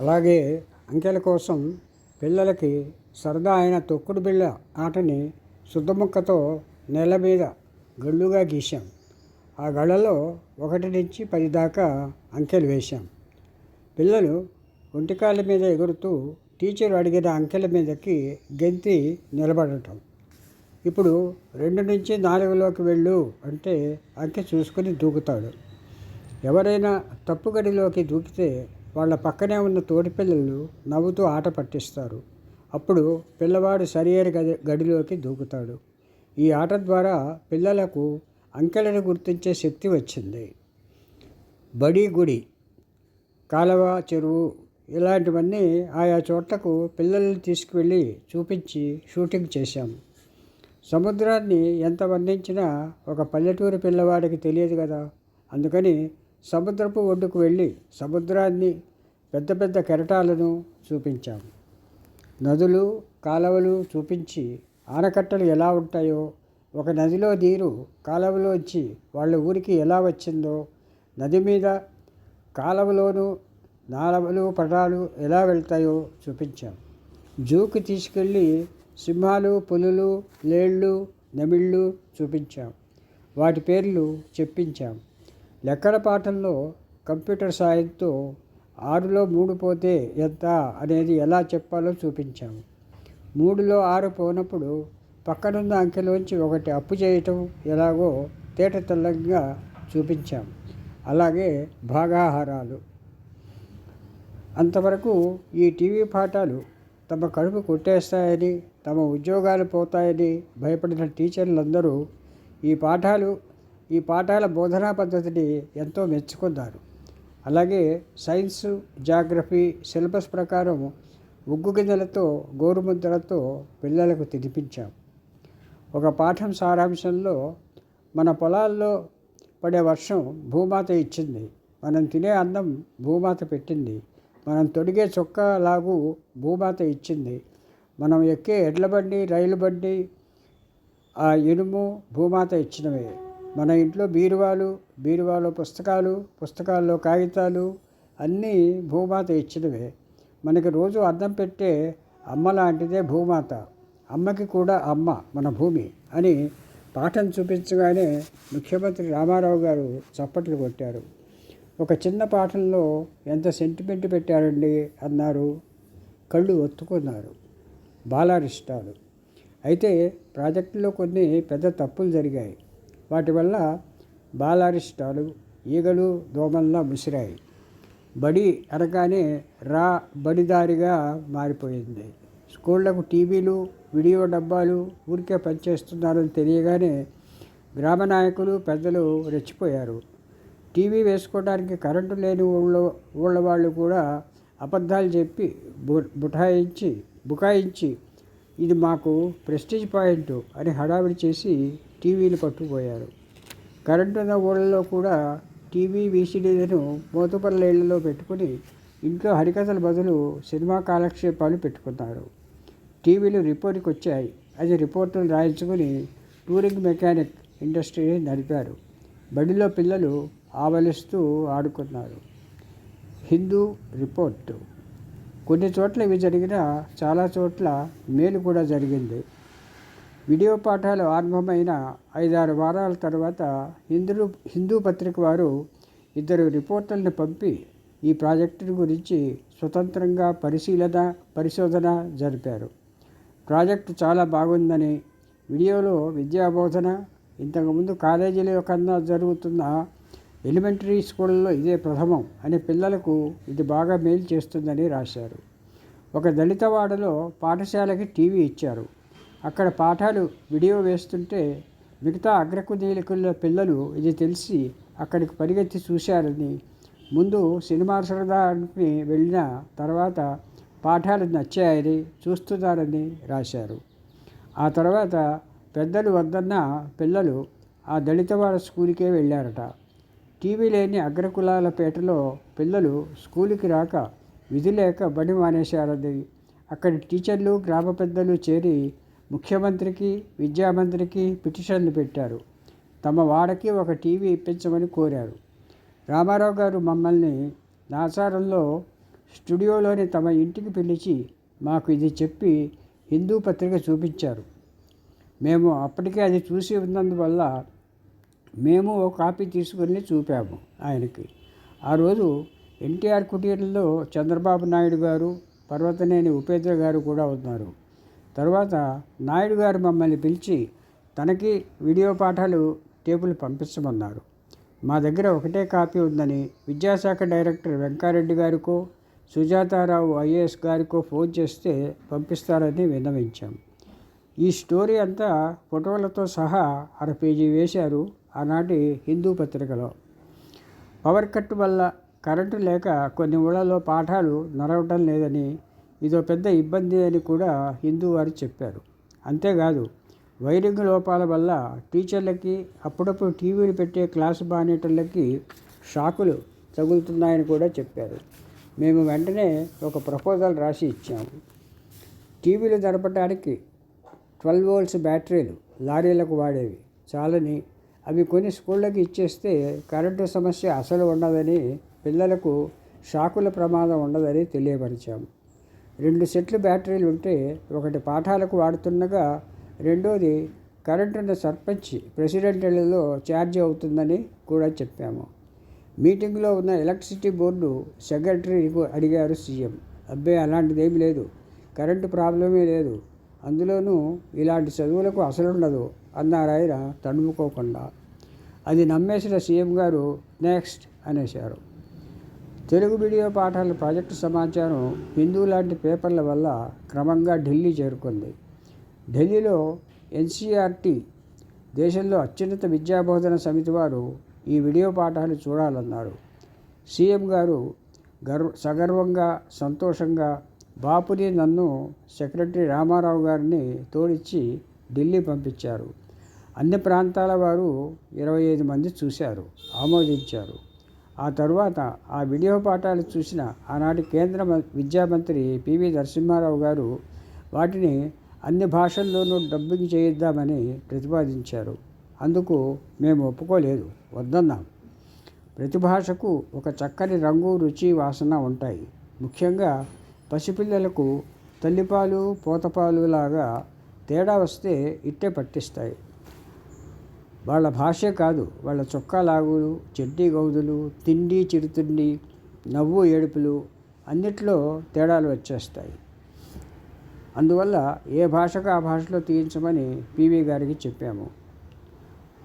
అలాగే అంకెల కోసం పిల్లలకి సరదా అయిన తొక్కుడు బిళ్ళ ఆటని శుద్ధముక్కతో నేల మీద గళ్ళుగా గీశాం. ఆ గళ్ళలో ఒకటి నుంచి పది దాకా అంకెలు వేశాం. పిల్లలు ఒంటికాళ్ళ మీద ఎగురుతూ టీచర్ అడిగిన అంకెల మీదకి గెంతి నిలబడటం. ఇప్పుడు రెండు నుంచి నాలుగులోకి వెళ్ళు అంటే అంకె చూసుకొని దూకుతాడు. ఎవరైనా తప్పు గడిలోకి దూకితే వాళ్ళ పక్కనే ఉన్న తోటి పిల్లలు నవ్వుతూ ఆట పట్టిస్తారు. అప్పుడు పిల్లవాడు సరియైన గది గడిలోకి దూకుతాడు. ఈ ఆట ద్వారా పిల్లలకు అంకెలను గుర్తించే శక్తి వచ్చింది. బడి గుడి కాలవ చెరువు ఇలాంటివన్నీ ఆయా చోట్లకు పిల్లల్ని తీసుకువెళ్ళి చూపించి షూటింగ్ చేశాము సముద్రాన్ని ఎంత వర్ణించినా ఒక పల్లెటూరు పిల్లవాడికి తెలియదు కదా. అందుకని సముద్రపు ఒడ్డుకు వెళ్ళి సముద్రాన్ని పెద్ద పెద్ద కెరటాలను చూపించాము. నదులు కాలువలు చూపించి ఆనకట్టలు ఎలా ఉంటాయో ఒక నదిలో నీరు కాలువలోంచి వాళ్ళ ఊరికి ఎలా వచ్చిందో నది మీద కాలువలోను నాలవలు పటాలు ఎలా వెళ్తాయో చూపించాం. జూకి తీసుకెళ్ళి సింహాలు పులులు లేళ్ళు నెమిళ్ళు చూపించాం. వాటి పేర్లు చెప్పించాం. లెక్కల పాఠంలో కంప్యూటర్ సాయంతో ఆరులో మూడు పోతే ఎంత అనేది ఎలా చెప్పాలో చూపించాము. మూడులో ఆరు పోనప్పుడు పక్కనున్న అంకెలోంచి ఒకటి అప్పు చేయటం ఎలాగో తేట తెల్లంగా చూపించాం. అలాగే భాగాహారాలు. అంతవరకు ఈ టీవీ పాఠాలు తమ కడుపు కొట్టేస్తాయని తమ ఉద్యోగాలు పోతాయని భయపడిన టీచర్లందరూ ఈ పాఠాలు ఈ పాఠాల బోధనా పద్ధతిని ఎంతో మెచ్చుకున్నారు. అలాగే సైన్స్ జాగ్రఫీ సిలబస్ ప్రకారం ఉగ్గు గిన్నెలతో గోరుముద్దలతో పిల్లలకు తినిపించాం. ఒక పాఠం సారాంశంలో మన పొలాల్లో పడే వర్షం భూమాత ఇచ్చింది. మనం తినే అన్నం భూమాత పెట్టింది. మనం తొడిగే చొక్కా లాగు భూమాత ఇచ్చింది. మనం ఎక్కే ఎడ్ల బండి రైలు బండి ఆ ఇనుము భూమాత ఇచ్చినవే. మన ఇంట్లో బీరువాలు బీరువాలో పుస్తకాలు పుస్తకాల్లో కాగితాలు అన్నీ భూమాత ఇచ్చినవే. మనకి రోజు అన్నం పెట్టే అమ్మ లాంటిదే భూమాత. అమ్మకి కూడా అమ్మ మన భూమి అని పాఠం చూపించగానే ముఖ్యమంత్రి రామారావు గారు చప్పట్లు కొట్టారు. ఒక చిన్న పాఠంలో ఎంత సెంటిమెంట్ పెట్టారండి అన్నారు. కళ్ళు ఒత్తుకున్నారు. బాలారిష్టాలు. అయితే ప్రాజెక్టులో కొన్ని పెద్ద తప్పులు జరిగాయి. వాటి వల్ల బాలారిష్టాలు ఈగలు దోమల్లా ముసిరాయి. బడి అనగానే రా బడిదారిగా మారిపోయింది. స్కూళ్ళకు టీవీలు వీడియో డబ్బాలు ఊరికే పనిచేస్తున్నారని తెలియగానే గ్రామ నాయకులు పెద్దలు రెచ్చిపోయారు. టీవీ వేసుకోవడానికి కరెంటు లేని ఊళ్ళో ఊళ్ళ వాళ్ళు కూడా అబద్ధాలు చెప్పి బు బుఠాయించి బుకాయించి ఇది మాకు ప్రెస్టీజ్ పాయింట్ అని హడావిడి చేసి టీవీలు పట్టుకుపోయారు. కరెంటు ఉన్న ఊళ్ళలో కూడా టీవీ వీసీడీలను మోతుపల్ల పెట్టుకుని ఇంట్లో హరికథల బదులు సినిమా కాలక్షేపాలు పెట్టుకున్నారు. టీవీలు రిపోర్ట్కి వచ్చాయి అది రిపోర్టులు రాయించుకుని టూరింగ్ మెకానిక్ ఇండస్ట్రీని నడిపారు. బడిలో పిల్లలు ఆవలిస్తూ ఆడుకున్నారు. హిందూ రిపోర్టు. కొన్ని చోట్ల ఇవి జరిగినా చాలా చోట్ల మేలు కూడా జరిగింది. వీడియో పాఠాలు ఆరంభమైన ఐదారు వారాల తర్వాత హిందూ హిందూ పత్రిక వారు ఇద్దరు రిపోర్టర్లను పంపి ఈ ప్రాజెక్టు గురించి స్వతంత్రంగా పరిశీలన పరిశోధన జరిపారు. ప్రాజెక్టు చాలా బాగుందని వీడియోలో విద్యాబోధన ఇంతకుముందు కాలేజీల కన్నా జరుగుతున్న ఎలిమెంటరీ స్కూళ్ళలో ఇదే ప్రథమం అని పిల్లలకు ఇది బాగా మేలు చేస్తుందని రాశారు. ఒక దళితవాడలో పాఠశాలకి టీవీ ఇచ్చారు. అక్కడ పాఠాలు వీడియో వేస్తుంటే మిగతా అగ్రకునీలకుల పిల్లలు ఇది తెలిసి అక్కడికి పరిగెత్తి చూశారని. ముందు సినిమా సరదానికి వెళ్ళిన తర్వాత పాఠాలు నచ్చాయని చూస్తున్నారని రాశారు. ఆ తర్వాత పెద్దలు వద్దన్న పిల్లలు ఆ దళితవాడ స్కూల్కే వెళ్ళారట. టీవీ లేని అగ్రకులాల పేటలో పిల్లలు స్కూలుకి రాక విధి లేక బడి మానేశారని. అక్కడి టీచర్లు గ్రామ పెద్దలు చేరి ముఖ్యమంత్రికి విద్యామంత్రికి పిటిషన్లు పెట్టారు. తమ వాడకి ఒక టీవీ ఇప్పించమని కోరారు. రామారావు గారు మమ్మల్ని నాచారంలో స్టూడియోలోని తమ ఇంటికి పిలిచి మాకు ఇది చెప్పి హిందూ పత్రిక చూపించారు. మేము అప్పటికే అది చూసి ఉన్నందువల్ల మేము ఓ కాపీ తీసుకుని చూపాము ఆయనకి. ఆ రోజు ఎన్టీఆర్ కుటీరంలో చంద్రబాబు నాయుడు గారు పర్వతనేని ఉపేంద్ర గారు కూడా ఉన్నారు. తర్వాత నాయుడు గారు మమ్మల్ని పిలిచి తనకి వీడియో పాఠాలు టేపులు పంపించమన్నారు. మా దగ్గర ఒకటే కాపీ ఉందని విద్యాశాఖ డైరెక్టర్ వెంకారెడ్డి గారికో సుజాతారావు ఐఏఎస్ గారికో ఫోన్ చేస్తే పంపిస్తారని విన్నవించాం. ఈ స్టోరీ అంతా ఫోటోలతో సహా అర పేజీ వేశారు ఆనాటి హిందూ పత్రికలో. పవర్ కట్ వల్ల కరెంటు లేక కొన్ని ఊళ్ళలో పాఠాలు నడవటం లేదని ఇదో పెద్ద ఇబ్బంది అని కూడా హిందూ వారు చెప్పారు. అంతేకాదు వైరింగ్ లోపాల వల్ల టీచర్లకి అప్పుడప్పుడు టీవీలు పెట్టే క్లాసు మానిటర్లకి షాకులు తగులుతున్నాయని కూడా చెప్పారు. మేము వెంటనే ఒక ప్రపోజల్ రాసి ఇచ్చాము. టీవీలు జరపడానికి ట్వెల్వ్ వోల్ట్స్ బ్యాటరీలు లారీలకు వాడేవి. చాలని అవి కొన్ని స్కూళ్ళకి ఇచ్చేస్తే కరెంటు సమస్య అసలు ఉండదని పిల్లలకు షాకుల ప్రమాదం ఉండదని తెలియపరిచాము. రెండు సెట్లు బ్యాటరీలు ఉంటే ఒకటి పాఠాలకు వాడుతుండగా రెండోది కరెంటున్న సర్పంచ్ ప్రెసిడెంట్లలో ఛార్జ్ అవుతుందని కూడా చెప్పాము. మీటింగ్లో ఉన్న ఎలక్ట్రిసిటీ బోర్డు సెక్రటరీకు అడిగారు సీఎం. అబ్బే అలాంటిదేమీ లేదు. కరెంటు ప్రాబ్లమే లేదు. అందులోనూ ఇలాంటి చదువులకు అసలు ఉండదు అన్నారు ఆయన తడుముకోకుండా అది నమ్మేసిన సీఎం గారు నెక్స్ట్ అనేశారు. తెలుగు వీడియో పాఠాల ప్రాజెక్టు సమాచారం హిందూ లాంటి పేపర్ల వల్ల క్రమంగా ఢిల్లీ చేరుకుంది. ఢిల్లీలో ఎన్సీఆర్టీ దేశంలో అత్యున్నత విద్యాబోధన సమితి వారు ఈ వీడియో పాఠాలు చూడాలన్నారు. సీఎం గారు గర్వ సగర్వంగా సంతోషంగా బాపుని నన్ను సెక్రటరీ రామారావు గారిని తోడిచ్చి ఢిల్లీ పంపించారు. అన్ని ప్రాంతాల వారు ఇరవై ఐదు మంది చూశారు ఆమోదించారు. ఆ తరువాత ఆ వీడియో పాఠాలు చూసిన ఆనాటి కేంద్ర మ- విద్యామంత్రి పివి నరసింహారావు గారు వాటిని అన్ని భాషల్లోనూ డబ్బింగ్ చేయిద్దామని ప్రతిపాదించారు. అందుకు మేము ఒప్పుకోలేదు వద్దన్నాం. ప్రతి భాషకు ఒక చక్కని రంగు రుచి వాసన ఉంటాయి. ముఖ్యంగా పసిపిల్లలకు తల్లిపాలు పోతపాలు లాగా తేడా వస్తే ఇట్టే పట్టిస్తాయి. వాళ్ళ భాషే కాదు వాళ్ళ చొక్కా లాగులు చెడ్డీ గౌదులు తిండి చిరుతిండి నవ్వు ఏడుపులు అన్నిట్లో తేడాలు వచ్చేస్తాయి. అందువల్ల ఏ భాషకు ఆ భాషలో తీయించమని పీవీ గారికి చెప్పాము.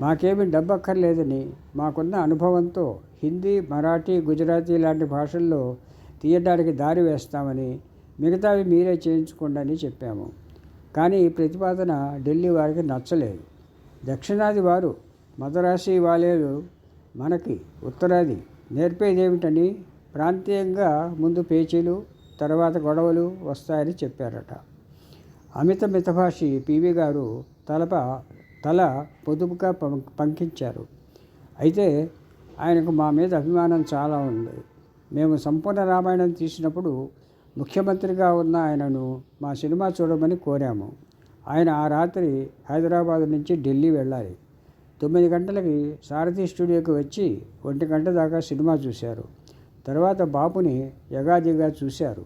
మాకేమీ డబ్బు అక్కర్లేదని మాకున్న అనుభవంతో హిందీ మరాఠీ గుజరాతీ లాంటి భాషల్లో తీయడానికి దారి వేస్తామని మిగతావి మీరే చేయించుకోండి అని చెప్పాము. కానీ ఈ ప్రతిపాదన ఢిల్లీ వారికి నచ్చలేదు. దక్షిణాది వారు మదరాసి వాలేలు మనకి ఉత్తరాది నేర్పేదేమిటని ప్రాంతీయంగా ముందు పేచీలు తర్వాత గొడవలు వస్తాయని చెప్పారట. అమిత మితభాషి పివి గారు తలప తల పొదుపుగా పంకించారు. అయితే ఆయనకు మా మీద అభిమానం చాలా ఉంది. మేము సంపూర్ణ రామాయణం తీసినప్పుడు ముఖ్యమంత్రిగా ఉన్న ఆయనను మా సినిమా చూడమని కోరాము. ఆయన ఆ రాత్రి హైదరాబాద్ నుంచి ఢిల్లీ వెళ్ళాలి. తొమ్మిది గంటలకి సారథి స్టూడియోకి వచ్చి ఒంటి గంట దాకా సినిమా చూశారు. తర్వాత బాపుని యగాదిగా చూశారు.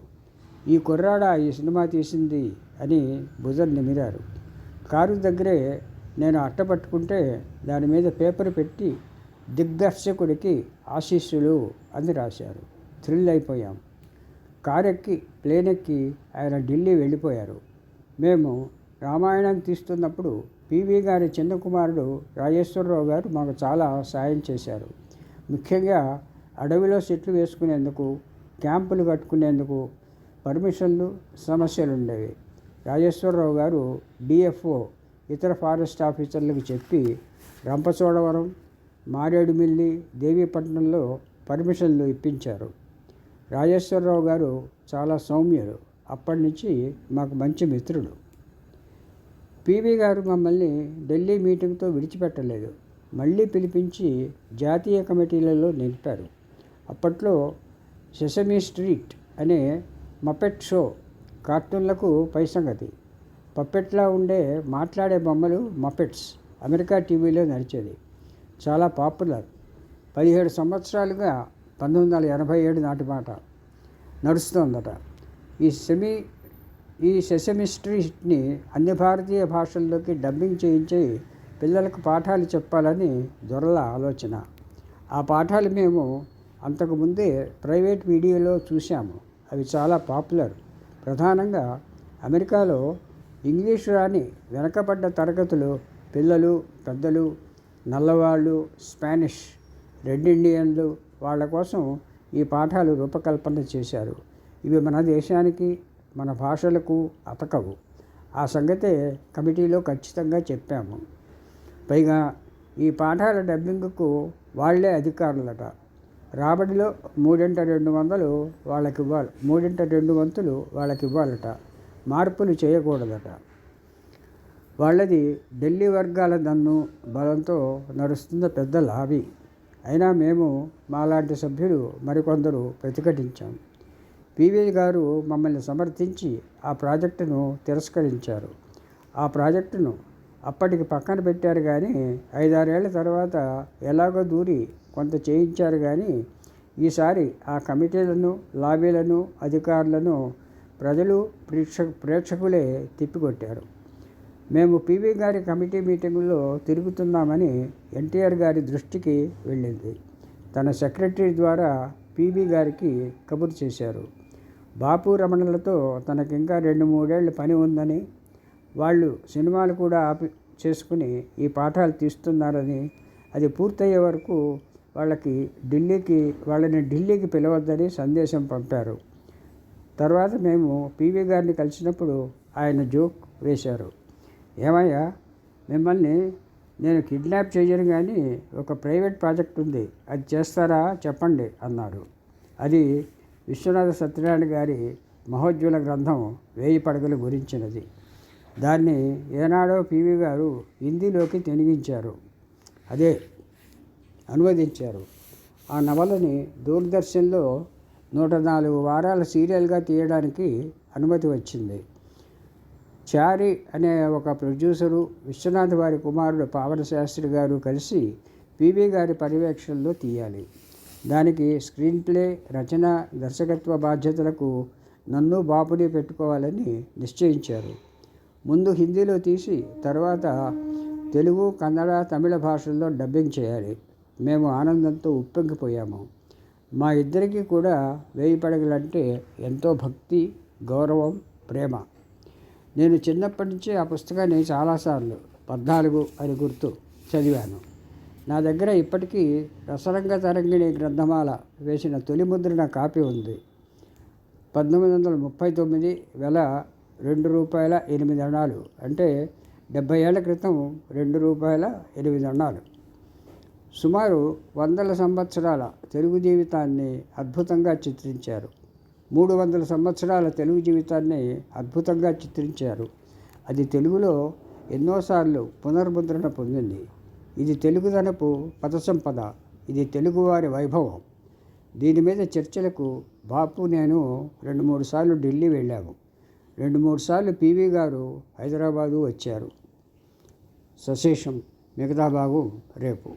ఈ కుర్రాడ ఈ సినిమా తీసింది అని భుజం నిమిరారు. కారు దగ్గరే నేను అట్టపట్టుకుంటే దాని మీద పేపర్ పెట్టి దిగ్దర్శకుడికి ఆశీస్సులు అని రాశారు. థ్రిల్ అయిపోయాం. కారు ఎక్కి ప్లేన్ ఎక్కి ఆయన ఢిల్లీ వెళ్ళిపోయారు. మేము రామాయణం తీస్తున్నప్పుడు పివి గారి చిన్న కుమారుడు రాజేశ్వరరావు గారు మాకు చాలా సాయం చేశారు. ముఖ్యంగా అడవిలో చెట్లు వేసుకునేందుకు క్యాంపులు కట్టుకునేందుకు పర్మిషన్లు సమస్యలు ఉండేవి. రాజేశ్వరరావు గారు డిఎఫ్ఓ ఇతర ఫారెస్ట్ ఆఫీసర్లకు చెప్పి రంపచోడవరం మారేడుమిల్లి దేవీపట్నంలో పర్మిషన్లు ఇప్పించారు. రాజేశ్వరరావు గారు చాలా సౌమ్యులు. అప్పటి నుంచి మాకు మంచి మిత్రుడు పీవీ గారు మమ్మల్ని ఢిల్లీ మీటింగ్తో విడిచిపెట్టలేదు. మళ్ళీ పిలిపించి జాతీయ కమిటీలలో నిలిపారు. అప్పట్లో సెసమీ స్ట్రీట్ అనే మపెట్ షో కార్టూన్లకు పై సంగతి పప్పెట్లా ఉండే మాట్లాడే బొమ్మలు మపెట్స్ అమెరికా టీవీలో నడిచేది. చాలా పాపులర్. పదిహేడు సంవత్సరాలుగా పంతొమ్మిది వందల ఎనభై ఏడు నాటి మాట నడుస్తోందట. ఈ సెమీ ఈ సెసమి స్ట్రీట్ని అన్ని భారతీయ భాషల్లోకి డబ్బింగ్ చేయించి పిల్లలకు పాఠాలు చెప్పాలని దొరల ఆలోచన. ఆ పాఠాలు మేము అంతకుముందే ప్రైవేట్ వీడియోలో చూసాము అవి చాలా పాపులర్. ప్రధానంగా అమెరికాలో ఇంగ్లీష్ రాని వెనకబడ్డ తరగతులు పిల్లలు పెద్దలు నల్లవాళ్ళు స్పానిష్ రెడ్ ఇండియన్లు వాళ్ళ కోసం ఈ పాఠాలు రూపకల్పన చేశారు. ఇవి మన దేశానికి మన భాషలకు అతకవు. ఆ సంగతే కమిటీలో ఖచ్చితంగా చెప్పాము. పైగా ఈ పాఠాల డబ్బింగ్కు వాళ్ళే అధికారులట. రాబడిలో మూడింట రెండు వందలు వాళ్ళకి ఇవ్వాలి మూడింట రెండు వంతులు వాళ్ళకి ఇవ్వాలట మార్పులు చేయకూడదట. వాళ్ళది ఢిల్లీ వర్గాల దన్ను బలంతో నడుస్తున్న పెద్ద లాబీ. అయినా మేము మాలాంటి సభ్యులు మరికొందరు ప్రతిఘటించాము పివి గారు మమ్మల్ని సమర్థించి ఆ ప్రాజెక్టును తిరస్కరించారు. ఆ ప్రాజెక్టును అప్పటికి పక్కన పెట్టారు కానీ ఐదారేళ్ళ తర్వాత ఎలాగో దూరి కొంత చేయించారు కానీ ఈసారి ఆ కమిటీలను లాబీలను అధికారులను ప్రజలు ప్రేక్ష ప్రేక్షకులే తిప్పికొట్టారు. మేము పీవీ గారి కమిటీ మీటింగుల్లో తిరుగుతున్నామని ఎన్టీఆర్ గారి దృష్టికి వెళ్ళింది. తన సెక్రటరీ ద్వారా పీవీ గారికి కబురు చేశారు. బాపు రమణలతో తనకింకా రెండు మూడేళ్ళు పని ఉందని వాళ్ళు సినిమాలు కూడా ఆపి చేసుకుని ఈ పాఠాలు తీస్తున్నారని అది పూర్తయ్యే వరకు వాళ్ళకి ఢిల్లీకి వాళ్ళని ఢిల్లీకి పిలవద్దని సందేశం పంపారు. తర్వాత మేము పివి గారిని కలిసినప్పుడు ఆయన జోక్ వేశారు. ఏమయ్యా మిమ్మల్ని నేను కిడ్నాప్ చేయను కానీ ఒక ప్రైవేట్ ప్రాజెక్ట్ ఉంది. అది చేస్తారా? చెప్పండి అన్నారు. అది విశ్వనాథ సత్యనారాయణ గారి మహోజ్వల గ్రంథం వేయి పడగలు గురించినది. దాన్ని ఏనాడో పివి గారు హిందీలోకి తెనిగించారు అదే అనువదించారు. ఆ నవలని దూరదర్శన్లో నూట నాలుగు వారాల సీరియల్గా తీయడానికి అనుమతి వచ్చింది. చారి అనే ఒక ప్రొడ్యూసరు విశ్వనాథ్ వారి కుమారుడు పావన శాస్త్రి గారు కలిసి పివి గారి పర్యవేక్షణలో తీయాలి. దానికి స్క్రీన్ ప్లే రచన దర్శకత్వ బాధ్యతలకు నన్ను బాపుని పెట్టుకోవాలని నిశ్చయించారు. ముందు హిందీలో తీసి తర్వాత తెలుగు కన్నడ తమిళ భాషల్లో డబ్బింగ్ చేయాలి. మేము ఆనందంతో ఉప్పొంగిపోయాము. మా ఇద్దరికీ కూడా వేయి పడగలంటే ఎంతో భక్తి గౌరవం ప్రేమ. నేను చిన్నప్పటి నుంచి ఆ పుస్తకాన్ని చాలాసార్లు పద్నాలుగు అని గుర్తు చదివాను. నా దగ్గర ఇప్పటికీ రసరంగ తరంగిణి గ్రంథమాల వేసిన తొలి ముద్రణ కాపీ ఉంది. పంతొమ్మిది వందల ముప్పై తొమ్మిది వెల రెండు రూపాయల ఎనిమిది అణాలు అంటే డెబ్భై ఏళ్ళ క్రితం రెండు రూపాయల ఎనిమిది అణాలు. సుమారు వందల సంవత్సరాల తెలుగు జీవితాన్ని అద్భుతంగా చిత్రించారు. మూడు వందల సంవత్సరాల తెలుగు జీవితాన్ని అద్భుతంగా చిత్రించారు. అది తెలుగులో ఎన్నోసార్లు పునర్ముద్రణ పొందింది. ఇది తెలుగుదనపు పద సంపద ఇది తెలుగువారి వైభవం. దీని మీద చర్చలకు బాపు నేను రెండు మూడు సార్లు ఢిల్లీ వెళ్ళాము. రెండు మూడు సార్లు పివి గారు హైదరాబాదు వచ్చారు. సశేషం మిగతా భాగం రేపు.